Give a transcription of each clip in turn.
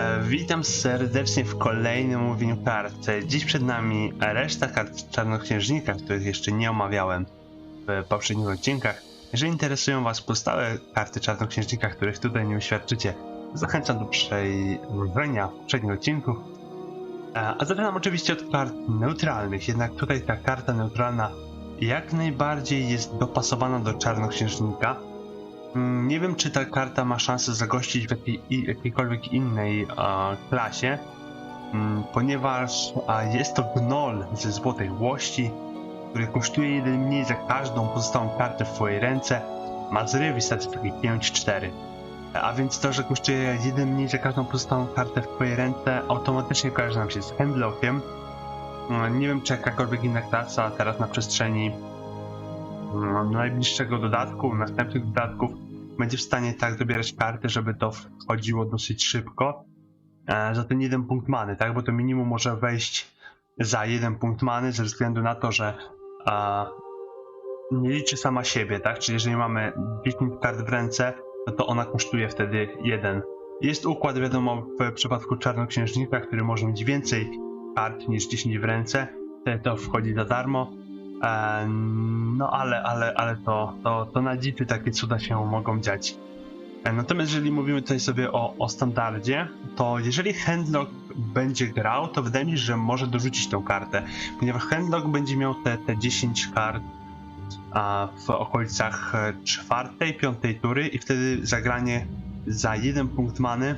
E, Witam serdecznie w kolejnym mówieniu kart. Dziś przed nami reszta kart Czarnoksiężnika, których jeszcze nie omawiałem w poprzednich odcinkach. Jeżeli interesują Was pozostałe karty Czarnoksiężnika, których tutaj nie uświadczycie, zachęcam do przejrzenia poprzednich odcinków. E, A zaczynam oczywiście od kart neutralnych, jednak tutaj ta karta neutralna jak najbardziej jest dopasowana do Czarnoksiężnika. Mm, Nie wiem, czy ta karta ma szansę zagościć w jakiej, jakiejkolwiek innej e, klasie, mm, ponieważ jest to gnoll ze Złotej Łości, który kosztuje jeden mniej za każdą pozostałą kartę w twojej ręce, ma zryw i statystyki 5-4. A więc to, że kosztuje jeden mniej za każdą pozostałą kartę w twojej ręce, automatycznie kojarzy nam się z Handlockiem. Mm, Nie wiem, czy jakakolwiek inna klasa teraz na przestrzeni najbliższego dodatku, następnych dodatków będzie w stanie tak dobierać karty, żeby to wchodziło dosyć szybko. E, za ten jeden punkt many, tak? Bo to minimum może wejść za jeden punkt many ze względu na to, że nie liczy sama siebie, tak? Czyli jeżeli mamy 10 kart w ręce, no to ona kosztuje wtedy jeden. Jest układ, wiadomo, w przypadku czarnoksiężnika, który może mieć więcej kart niż 10 w ręce, to wchodzi za darmo. E, no ale, ale, ale to, to, to na dzity takie cuda się mogą dziać. E, Natomiast jeżeli mówimy tutaj sobie o, o standardzie, to jeżeli Handlock będzie grał, to wydaje mi się, że może dorzucić tą kartę, ponieważ Handlock będzie miał te, te 10 kart a, w okolicach e, czwartej, piątej tury i wtedy zagranie za jeden punkt many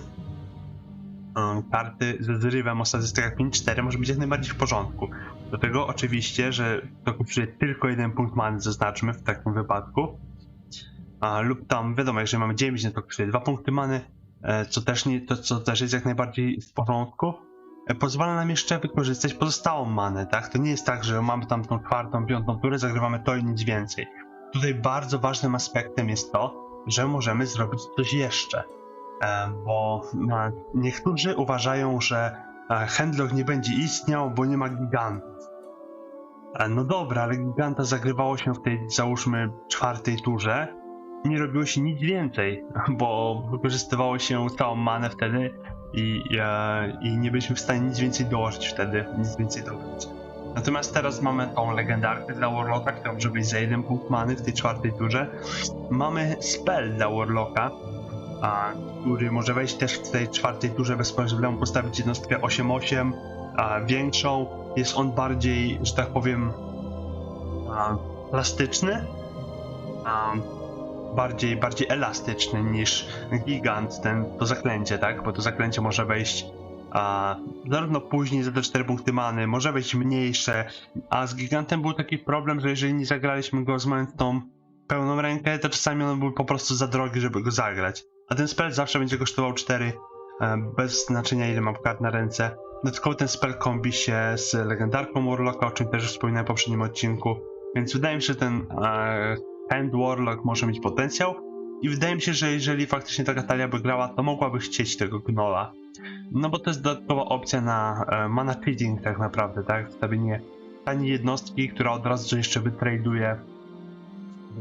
e, karty ze zrywem o statystykach 5-4 może być jak najbardziej w porządku. Do tego oczywiście, że to kosztuje tylko jeden punkt many, zaznaczmy w takim wypadku. A, lub tam, wiadomo, jeżeli mamy 9, no to kosztuje 2 punkty many, e, co też, nie, to, co też jest jak najbardziej w porządku. E, Pozwala nam jeszcze wykorzystać pozostałą manę, tak? To nie jest tak, że mamy tam tą czwartą, piątą turę, zagrywamy to i nic więcej. Tutaj bardzo ważnym aspektem jest to, że możemy zrobić coś jeszcze. E, Bo niektórzy uważają, że Handlock nie będzie istniał, bo nie ma gigantów. E, No dobra, ale giganta zagrywało się w tej, załóżmy, czwartej turze. Nie robiło się nic więcej, bo wykorzystywało się całą manę wtedy i, e, i nie byliśmy w stanie nic więcej dołożyć wtedy, nic więcej dodać. Natomiast teraz mamy tą legendarkę dla Warlocka, która może być za jeden punkt many w tej czwartej turze. Mamy spell dla Warlocka, a, który może wejść też w tej czwartej turze bez problemu postawić jednostkę 8-8, a większą. Jest on bardziej, że tak powiem, plastyczny, bardziej, bardziej elastyczny niż gigant, ten, to zaklęcie, tak? Bo to zaklęcie może wejść a, zarówno później za te 4 punkty many, może wejść mniejsze, a z gigantem był taki problem, że jeżeli nie zagraliśmy go z mając tą pełną rękę, to czasami on był po prostu za drogi, żeby go zagrać. A ten spell zawsze będzie kosztował 4, e, bez znaczenia ile mam kart na ręce. Dodatkowo ten spell kombi się z legendarką Warlocka, o czym też wspominałem w poprzednim odcinku. Więc wydaje mi się, że ten e, Hand Warlock może mieć potencjał. I wydaje mi się, że jeżeli faktycznie taka talia by grała, to mogłaby chcieć tego gnola. No bo to jest dodatkowa opcja na e, mana feeding tak naprawdę, tak? Wstawienie taniej jednostki, która od razu jeszcze wytraduje.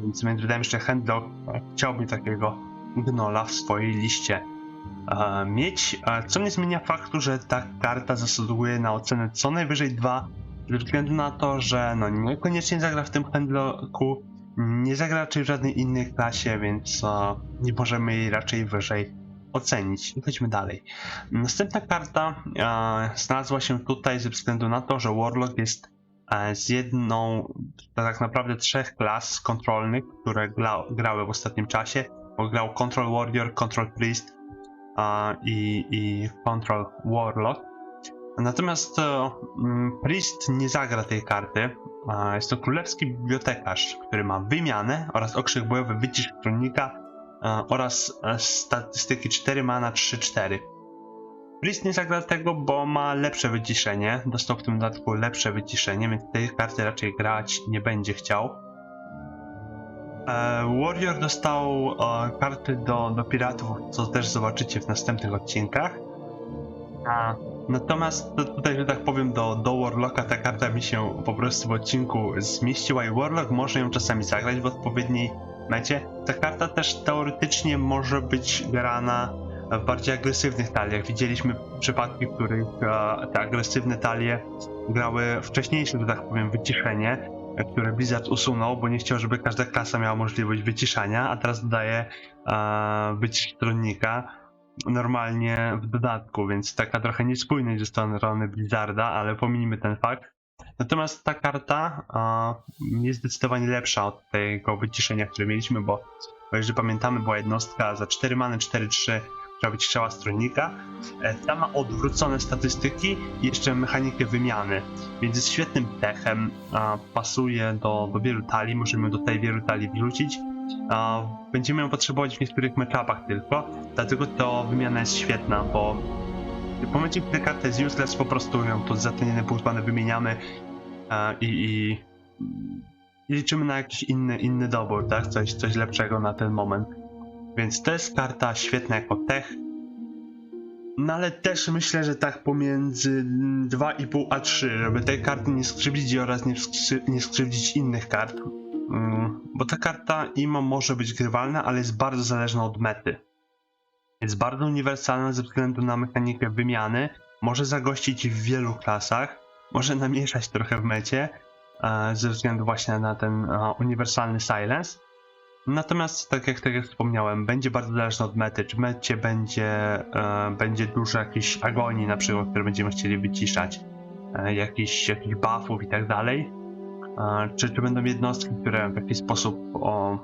Więc, więc wydaje mi się, że Handlock chciałby takiego gnola w swojej liście mieć, co nie zmienia faktu, że ta karta zasługuje na ocenę co najwyżej 2, ze względu na to, że no niekoniecznie zagra w tym handloku, nie zagra raczej w żadnej innej klasie, więc nie możemy jej raczej wyżej ocenić. Chodźmy dalej. Następna karta znalazła się tutaj ze względu na to, że Warlock jest z jedną, tak naprawdę trzech klas kontrolnych, które gra, grały w ostatnim czasie, bo grał Control Warrior, Control Priest i, i Control Warlock. Natomiast e, mm, Priest nie zagra tej karty. Jest to królewski bibliotekarz, który ma wymianę oraz okrzyk bojowy wycisz stronnika e, oraz e, statystyki 4 mana 3-4. Priest nie zagra tego, bo ma lepsze wyciszenie. Dostał w tym dodatku lepsze wyciszenie, więc tej karty raczej grać nie będzie chciał. E, Warrior dostał e, karty do, do piratów, co też zobaczycie w następnych odcinkach. A, natomiast to tutaj, że tak powiem, do, do Warlocka ta karta mi się po prostu w odcinku zmieściła i Warlock może ją czasami zagrać w odpowiedniej mecie. Ta karta też teoretycznie może być grana w bardziej agresywnych taliach. Widzieliśmy przypadki, w których e, te agresywne talie grały wcześniejsze, że tak powiem, wyciszenie, które Blizzard usunął, bo nie chciał, żeby każda klasa miała możliwość wyciszania, a teraz dodaje e, wycisz stronnika normalnie w dodatku, więc taka trochę niespójność ze strony Blizzarda, ale pominijmy ten fakt. Natomiast ta karta a, jest zdecydowanie lepsza od tego wyciszenia, które mieliśmy, bo jeżeli pamiętamy, była jednostka za 4 many 4-3, która wyciszała stronnika. E, ta ma odwrócone statystyki i jeszcze mechanikę wymiany, więc jest świetnym techem, a, pasuje do, do wielu talii, możemy do tej wielu talii wrzucić. Będziemy ją potrzebować w niektórych matchupach tylko, dlatego to wymiana jest świetna, bo w momencie, gdy karta jest useless, po prostu ją to za ten jeden punkt mana wymieniamy e, i, i, i liczymy na jakiś inny, inny dobór, tak? Coś, coś lepszego na ten moment. Więc to jest karta świetna jako tech. No ale też myślę, że tak pomiędzy 2,5 a 3, żeby tej karty nie skrzywdzić oraz nie, skrzy, nie skrzywdzić innych kart. Mm, bo ta karta IMO może być grywalna, ale jest bardzo zależna od mety. Jest bardzo uniwersalna ze względu na mechanikę wymiany, może zagościć w wielu klasach, może namieszać trochę w mecie, e, ze względu właśnie na ten e, uniwersalny silence. Natomiast, tak jak, tak jak wspomniałem, będzie bardzo zależne od mety. Czy mecie będzie, e, będzie dużo jakichś agonii, na przykład, które będziemy chcieli wyciszać, e, jakichś, jakichś buffów i tak dalej. E, czy, czy będą jednostki, które w jakiś sposób o,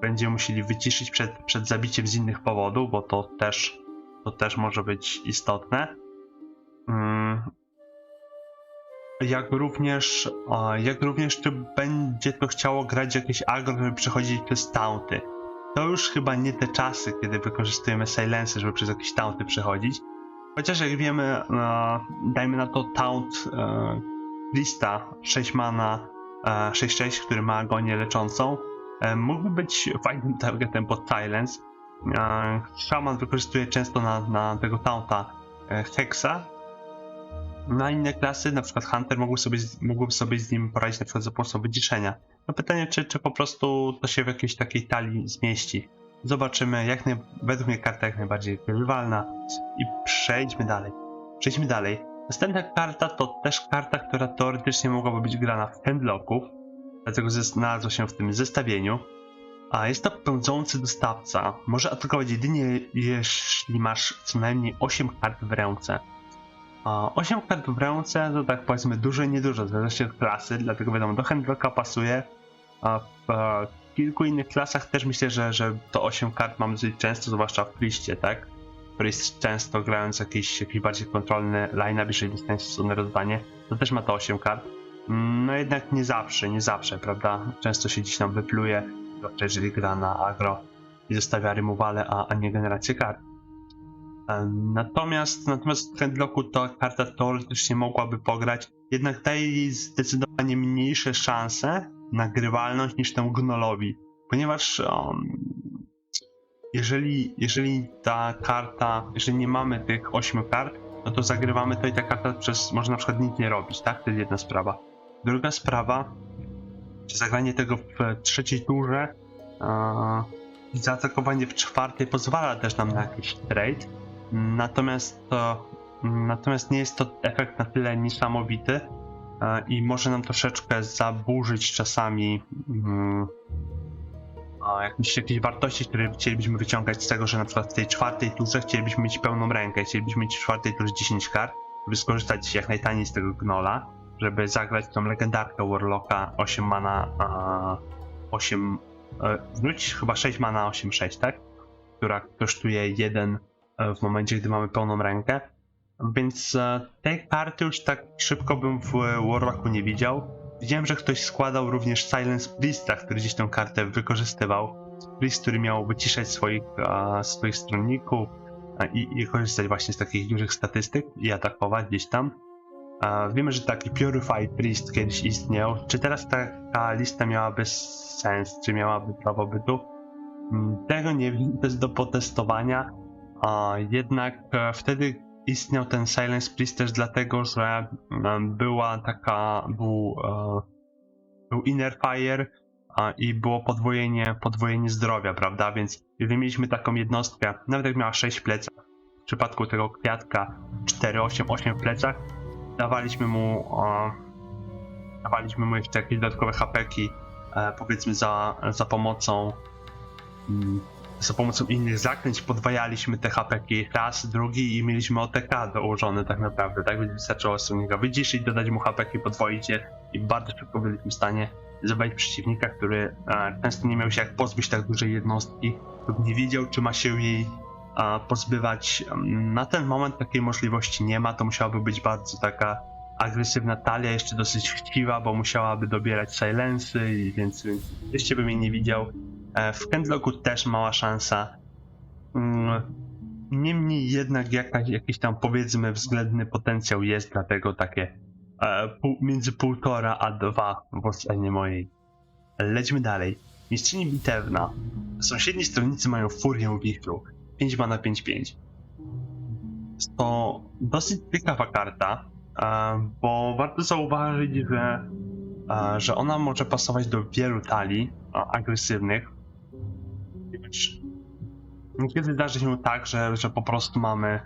będziemy musieli wyciszyć przed, przed zabiciem z innych powodów, bo to też, to też może być istotne. Mm. Jak również, e, jak również czy będzie to chciało grać jakieś agro, żeby przechodzić przez taunty. To już chyba nie te czasy, kiedy wykorzystujemy silency, żeby przez jakieś taunty przechodzić. Chociaż jak wiemy, e, dajmy na to taunt e, lista 6 mana, 6-6, który ma agonię leczącą, mógłby być fajnym targetem pod Silence. Shaman wykorzystuje często na, na tego taunta Hexa. Na inne klasy, na przykład Hunter, mógłby sobie, mógłby sobie z nim poradzić na przykład za pomocą wyciszenia. No pytanie, czy, czy po prostu to się w jakiejś takiej talii zmieści. Zobaczymy, jak naj... według mnie karta jak najbardziej grywalna. I przejdźmy dalej. Przejdźmy dalej. Następna karta to też karta, która teoretycznie mogłaby być grana w handlocków, dlatego znalazła się w tym zestawieniu. A jest to pędzący dostawca. Może atakować jedynie jeśli masz co najmniej 8 kart w ręce. A 8 kart w ręce to tak powiedzmy dużo i niedużo, zależy od klasy, dlatego wiadomo, do handlocka pasuje. A w e, kilku innych klasach też myślę, że, że to 8 kart mam dosyć często, zwłaszcza w liście, tak? Jest często grając jakiś, jakiś bardziej kontrolny line-up, jeżeli dostaniesz stosowne rozdanie, to też ma to 8 kart. Mm, No jednak nie zawsze, nie zawsze, prawda? Często się gdzieś tam wypluje, zwłaszcza jeżeli gra na agro i zostawia rymowale, a, a nie generację kart. Em, Natomiast, natomiast w Handlocku ta karta teoretycznie mogłaby pograć, jednak daje jej zdecydowanie mniejsze szanse na grywalność niż temu Gnolowi, ponieważ um, jeżeli, jeżeli ta karta, jeżeli nie mamy tych 8 kart, no to zagrywamy to i ta karta przez, może na przykład nic nie robić, tak? To jest jedna sprawa. Druga sprawa, czy zagranie tego w trzeciej turze e, i zaatakowanie w czwartej pozwala też nam na jakiś trade, natomiast to, natomiast nie jest to efekt na tyle niesamowity e, i może nam troszeczkę zaburzyć czasami mm, jakieś, jakieś wartości, które chcielibyśmy wyciągać z tego, że na przykład w tej czwartej turze chcielibyśmy mieć pełną rękę, chcielibyśmy mieć w czwartej turze 10 kart, żeby skorzystać jak najtaniej z tego gnola, żeby zagrać tą legendarkę Warlocka 8 mana, a 8, e, wróć chyba 6 mana 8-6, tak? Która kosztuje 1 e, w momencie, gdy mamy pełną rękę. Więc e, tej karty już tak szybko bym w Warlocku nie widział. Widziałem, że ktoś składał również Silence Priesta, który gdzieś tę kartę wykorzystywał. Priest, który miał wyciszać swoich, a, swoich stronników a, i, i korzystać właśnie z takich dużych statystyk i atakować gdzieś tam. Wiemy, że taki Purified Priest kiedyś istniał. Czy teraz taka lista miałaby sens? Czy miałaby prawo bytu? Mm, Tego nie wiem, to jest do potestowania. Jednak e, wtedy istniał ten Silence Priest też dlatego, że em, była taka, był, e, był Inner Fire i było podwojenie, podwojenie zdrowia, prawda? Więc jeżeli mieliśmy taką jednostkę, nawet jak miała 6 plecach, w przypadku tego kwiatka 4, 8, 8 w plecach, dawaliśmy mu, dawaliśmy mu jeszcze jakieś dodatkowe hapeki, e, powiedzmy za, za pomocą mm, za pomocą innych zaklęć podwajaliśmy te hapeki raz, drugi i mieliśmy OTK dołożone tak naprawdę, tak? Więc wystarczyło niego wyciszyć, dodać mu hapeki, podwoić je i bardzo szybko byliśmy w stanie zabawić przeciwnika, który e, często nie miał się jak pozbyć tak dużej jednostki lub nie wiedział, czy ma się jej e, pozbywać. Mm, Na ten moment takiej możliwości nie ma, to musiałaby być bardzo taka agresywna talia, jeszcze dosyć chciwa, bo musiałaby dobierać silensy, więc, więc jeszcze bym jej nie widział. E, W Kendlocku też mała szansa. Mm, Niemniej jednak jakaś, jakiś tam powiedzmy względny potencjał jest, dlatego takie e, między półtora a dwa w ocenie mojej. Lećmy dalej. Mistrzyni bitewna. Sąsiedni stronnicy mają furię wichru. 5 mana 5-5. To dosyć ciekawa karta, e, bo warto zauważyć, że, że ona może pasować do wielu talii agresywnych. Ponieważ Niekiedy zdarzy się tak, że, że po prostu mamy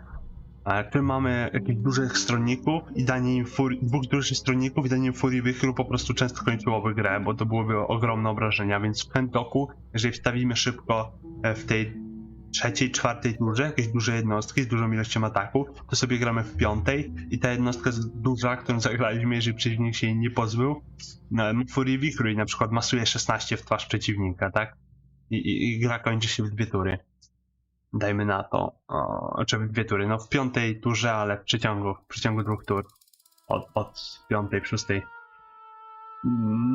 e, tu mamy jakichś dużych stronników i danie im furii, dwóch dużych stronników i danie im furii wichru po prostu często kończyłoby grę, bo to byłyby ogromne obrażenia, więc w Kentoku, jeżeli wstawimy szybko e, w tej trzeciej, czwartej turze, jakieś duże jednostki z dużą ilością ataku, to sobie gramy w piątej i ta jednostka duża, którą zagraliśmy, jeżeli przeciwnik się jej nie pozbył, no, ma furię wichru i na przykład masuje 16 w twarz przeciwnika, tak? I, i, i gra kończy się w dwie tury. Dajmy na to, o, czy w dwie tury, no w piątej turze, ale w przeciągu, w przeciągu dwóch tur, od, od piątej, szóstej.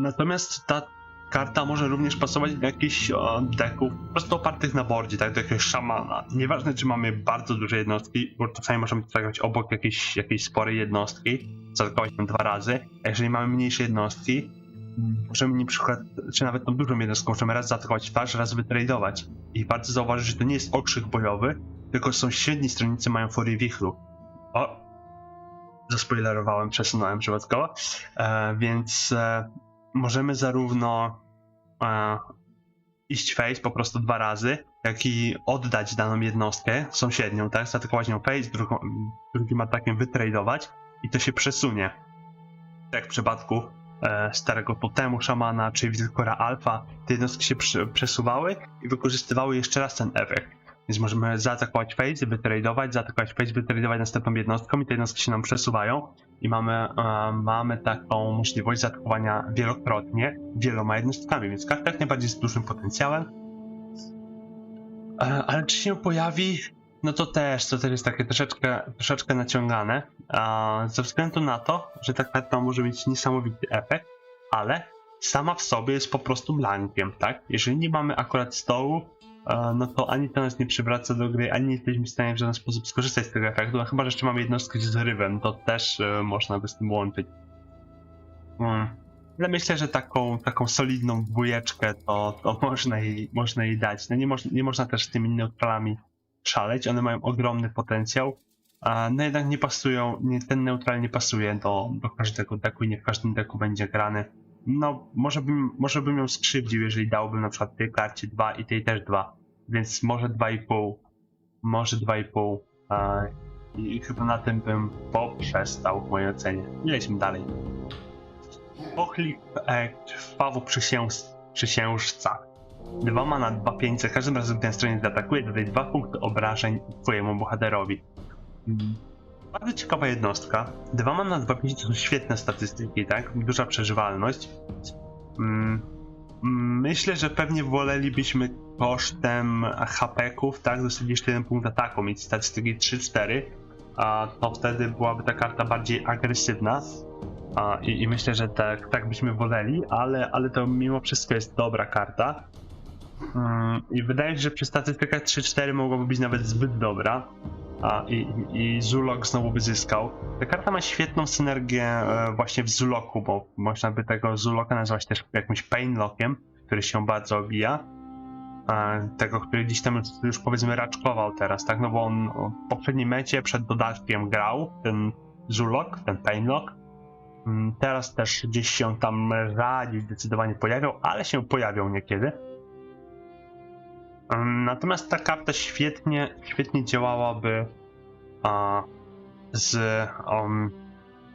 Natomiast ta karta może również pasować do jakichś deków po prostu opartych na bordzie, tak, do jakiegoś szamana. Nieważne, czy mamy bardzo duże jednostki, bo czasami możemy to zagrać obok jakiejś, jakiejś sporej jednostki, zaatakować ją dwa razy, a jeżeli mamy mniejsze jednostki, możemy przykład, czy nawet tą dużą jednostką, możemy raz zaatakować twarz, raz wytradować. I warto zauważyć, że to nie jest okrzyk bojowy, tylko sąsiedni stronnicy mają furię wichru. O! Zaspoilerowałem, przesunąłem przypadkowo. E, więc e, możemy zarówno e, iść face po prostu dwa razy, jak i oddać daną jednostkę sąsiednią, tak? Zaatakować nią face, drugą, drugim atakiem wytradować i to się przesunie. Tak w przypadku starego totemu szamana, czy wilkora alfa, te jednostki się prze- przesuwały i wykorzystywały jeszcze raz ten efekt. Więc możemy zaatakować face, wytradować, zaatakować face, wytradować następną jednostką i te jednostki się nam przesuwają i mamy, e, mamy taką możliwość zaatakowania wielokrotnie wieloma jednostkami, więc karta jak najbardziej z dużym potencjałem. E, ale czy się pojawi? No to też, to też jest takie troszeczkę, troszeczkę naciągane, ze względu na to, że ta karta może mieć niesamowity efekt, ale sama w sobie jest po prostu blankiem, tak? Jeżeli nie mamy akurat stołu, e, no to ani to nas nie przywraca do gry, ani nie jesteśmy w stanie w żaden sposób skorzystać z tego efektu, no chyba, że jeszcze mamy jednostkę z zrywem, to też e, można by z tym łączyć. Mm. Ale myślę, że taką, taką solidną dwójeczkę to, to można, jej, można jej dać. No nie, moż, nie można też z tymi neutralami szaleć, one mają ogromny potencjał, a no jednak nie pasują, nie, ten neutral nie pasuje do, do każdego deku i nie w każdym deku będzie grany. No, może bym, może bym ją skrzywdził, jeżeli dałbym na przykład tej karcie 2 i tej też 2, więc może 2,5, może 2,5 a, i chyba na tym bym poprzestał w mojej ocenie. Lećmy dalej. Pochlip e, krwawo przysięż, przysiężca. Mana, dwa pięć, za każdym razem, gdy ten stroniec zaatakuje, dodaj dwa punkty obrażeń twojemu bohaterowi. Mm. Bardzo ciekawa jednostka. Mana, dwa pięć to są świetne statystyki, tak? Duża przeżywalność. Mm. Myślę, że pewnie wolelibyśmy kosztem HP-ków, tak? Dostać jeszcze jeden punkt ataku, mieć statystyki 3-4, a to wtedy byłaby ta karta bardziej agresywna. A, i, I myślę, że tak, tak byśmy woleli, ale, ale to mimo wszystko jest dobra karta. Mm, I wydaje się, że przy statystykach 3-4 mogłaby być nawet zbyt dobra. A, i, i Zulok znowu by zyskał. Ta karta ma świetną synergię e, właśnie w Zuloku, bo można by tego Zuloka nazwać też jakimś Painlockiem, który się bardzo obija. E, tego, który gdzieś tam już, powiedzmy raczkował teraz, tak? No bo on w poprzednim mecie przed dodatkiem grał, ten Zulok, ten Painlock. Mm, Teraz też gdzieś się tam rzadziej zdecydowanie pojawią, ale się pojawią niekiedy. Natomiast ta karta świetnie, świetnie działałaby a, z um,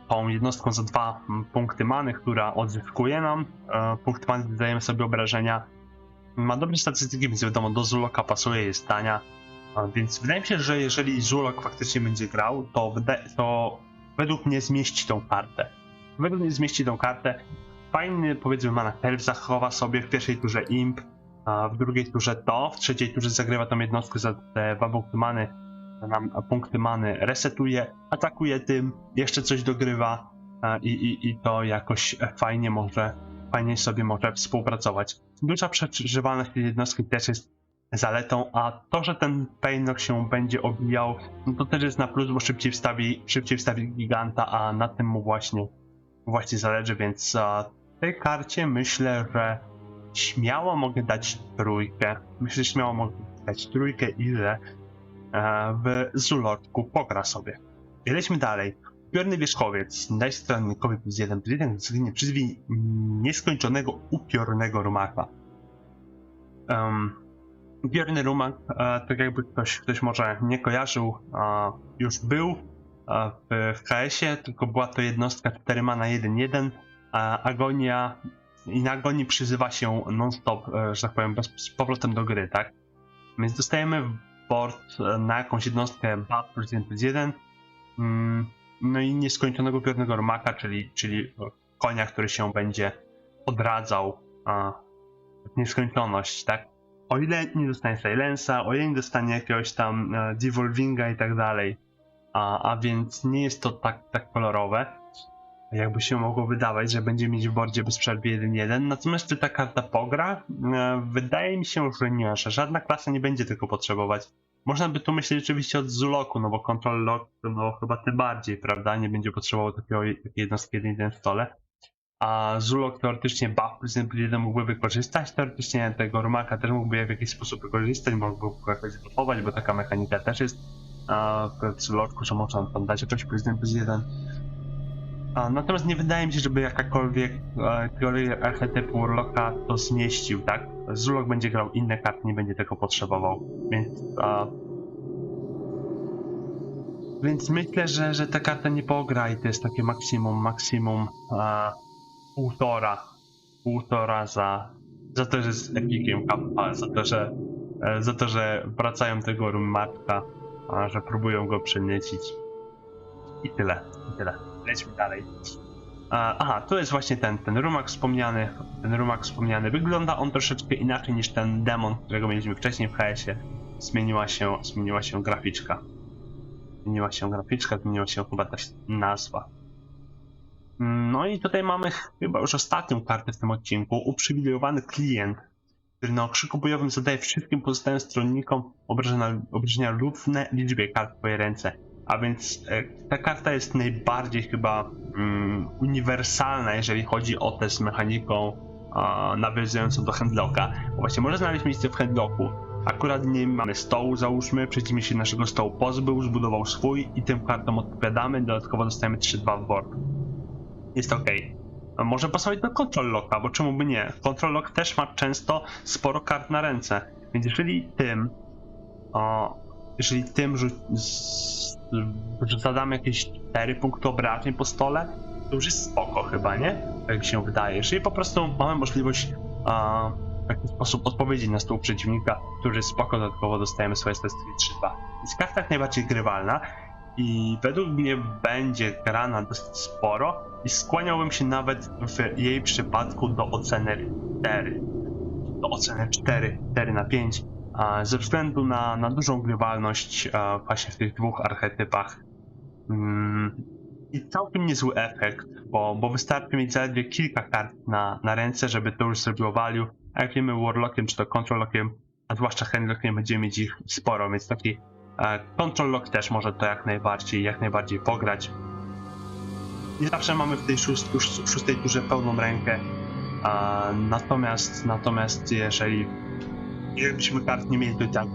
tą jednostką za dwa punkty many, która odzyskuje nam e, punkt many, gdy dajemy sobie obrażenia. Ma dobre statystyki, więc wiadomo, do Zuloka pasuje, jest tania. A, Więc wydaje mi się, że jeżeli Zulok faktycznie będzie grał, to, to według mnie zmieści tą kartę. Według mnie zmieści tą kartę. Fajny, powiedzmy, mana zachowa sobie w pierwszej turze Imp, w drugiej turze to, w trzeciej turze zagrywa tą jednostkę za te dwa punkty many, nam punkty many resetuje, atakuje tym, jeszcze coś dogrywa i, i, i to jakoś fajnie może, fajnie sobie może współpracować. Duża przeżywalność tej jednostki też jest zaletą, a to, że ten Painlock się będzie obijał, no to też jest na plus, bo szybciej wstawi, szybciej wstawi giganta, a na tym mu właśnie, właśnie zależy, więc tej karcie myślę, że śmiało mogę dać trójkę. Myślę, śmiało mogę dać trójkę, ile e, w Zulotku pogra sobie. Lećmy dalej. Upiorny wierzchowiec. Daj stronnikowi plus jeden jeden, względnie przyzwij nieskończonego upiornego rumaka. Um, upiorny rumak, e, tak jakby ktoś, ktoś może nie kojarzył, już był e, w, w KS-ie, tylko była to jednostka 4 mana 1-1, a Agonia i na Agonii przyzywa się non-stop, e, że tak powiem, z powrotem do gry, tak? Więc dostajemy board e, na jakąś jednostkę buff plus 1 plus 1, mm, no i nieskończonego piornego rumaka, czyli, czyli konia, który się będzie odradzał w nieskończoność, tak? O ile nie dostanie silensa, o ile nie dostanie jakiegoś tam e, devolvinga i tak dalej, a, a więc nie jest to tak, tak kolorowe, jakby się mogło wydawać, że będzie mieć w bordzie bez przerwy 1-1. Natomiast czy ta karta pogra? E, Wydaje mi się, że nie, że żadna klasa nie będzie tego potrzebować. Można by tu myśleć oczywiście od Zuloku, no bo Control Lock, no chyba tym bardziej, prawda? Nie będzie potrzebował takiej jednostki 1-1 w stole. A Zulok teoretycznie buff plus 1 plus 1 mógłby wykorzystać, teoretycznie tego Rumaka też mógłby w jakiś sposób wykorzystać, mógłby go jakoś bo taka mechanika też jest w Zulotku, że można tam dać jakoś plus 1 plus 1. A, natomiast nie wydaje mi się, żeby jakakolwiek e, teoria archetypu Warlocka to zmieścił, tak? Zulok będzie grał inne karty, nie będzie tego potrzebował, więc... A, więc myślę, że, że ta karta nie pogra i to jest takie maksimum, maksimum a, półtora. Półtora za, za to, że jest epikiem kappa, za to, że e, za to, że wracają tego rumatka, a, że próbują go przemiecić. I tyle, tyle. Lećmy dalej. Aha, to jest właśnie ten, ten rumak wspomniany, ten rumak wspomniany. Wygląda on troszeczkę inaczej niż ten demon, którego mieliśmy wcześniej w HS-ie. Zmieniła się, zmieniła się graficzka. Zmieniła się graficzka, zmieniła się chyba też nazwa. No i tutaj mamy chyba już ostatnią kartę w tym odcinku. Uprzywilejowany klient, który na okrzyku bojowym zadaje wszystkim pozostałym stronnikom obrażenia, obrażenia równe liczbie kart w twojej ręce. A więc e, ta karta jest najbardziej chyba mm, uniwersalna, jeżeli chodzi o tę z mechaniką nawiązującą do handlocka. Bo właśnie może znaleźć miejsce w handlocku. Akurat nie mamy stołu, załóżmy, przeciwnie się naszego stołu pozbył, zbudował swój i tym kartom odpowiadamy, dodatkowo dostajemy 3-2 w board. Jest ok. Może pasować do Control Locka, bo czemu by nie? Control Lock też ma często sporo kart na ręce, więc jeżeli tym o, jeżeli tym rzu- z- z- zadamy jakieś 4 punkty obrażeń po stole, to już jest spoko chyba, nie? Mi się wydaje. Jeżeli po prostu mamy możliwość a, w jakiś sposób odpowiedzieć na stół przeciwnika, który jest spoko, dodatkowo dostajemy swoje statystyki 3-2. Jest karta jak najbardziej grywalna i według mnie będzie grana dosyć sporo i skłaniałbym się nawet w jej przypadku do oceny 4. Do oceny 4, 4 na 5 a, ze względu na, na dużą grywalność właśnie w tych dwóch archetypach. Mm, I całkiem niezły efekt, bo, bo wystarczy mieć zaledwie kilka kart na, na ręce, żeby to już zrobiło value. A jak wiemy, Warlockiem czy to Control Lockiem, a zwłaszcza Handlockiem będziemy mieć ich sporo, więc taki Control Lock też może to jak najbardziej, jak najbardziej pograć. Nie zawsze mamy w tej szóst, szóstej turze pełną rękę, natomiast, natomiast jeżeli jakbyśmy kart nie mieli, to i tak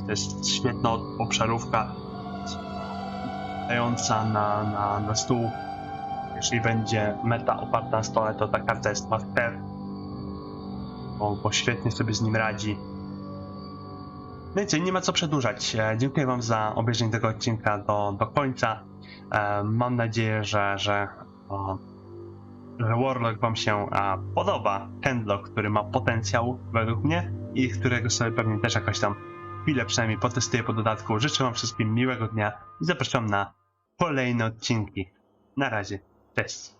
świetna obszarówka dająca na, na, na stół jeżeli będzie meta oparta na stole, to ta karta jest have, bo, bo świetnie sobie z nim radzi. No i co, nie ma co przedłużać. E, Dziękuję Wam za obejrzenie tego odcinka do, do końca. E, Mam nadzieję, że, że, że Warlock Wam się a, podoba. Handlock, który ma potencjał według mnie i którego sobie pewnie też jakoś tam chwilę przynajmniej potestuję po dodatku. Życzę Wam wszystkim miłego dnia i zapraszam na kolejne odcinki. Na razie, cześć.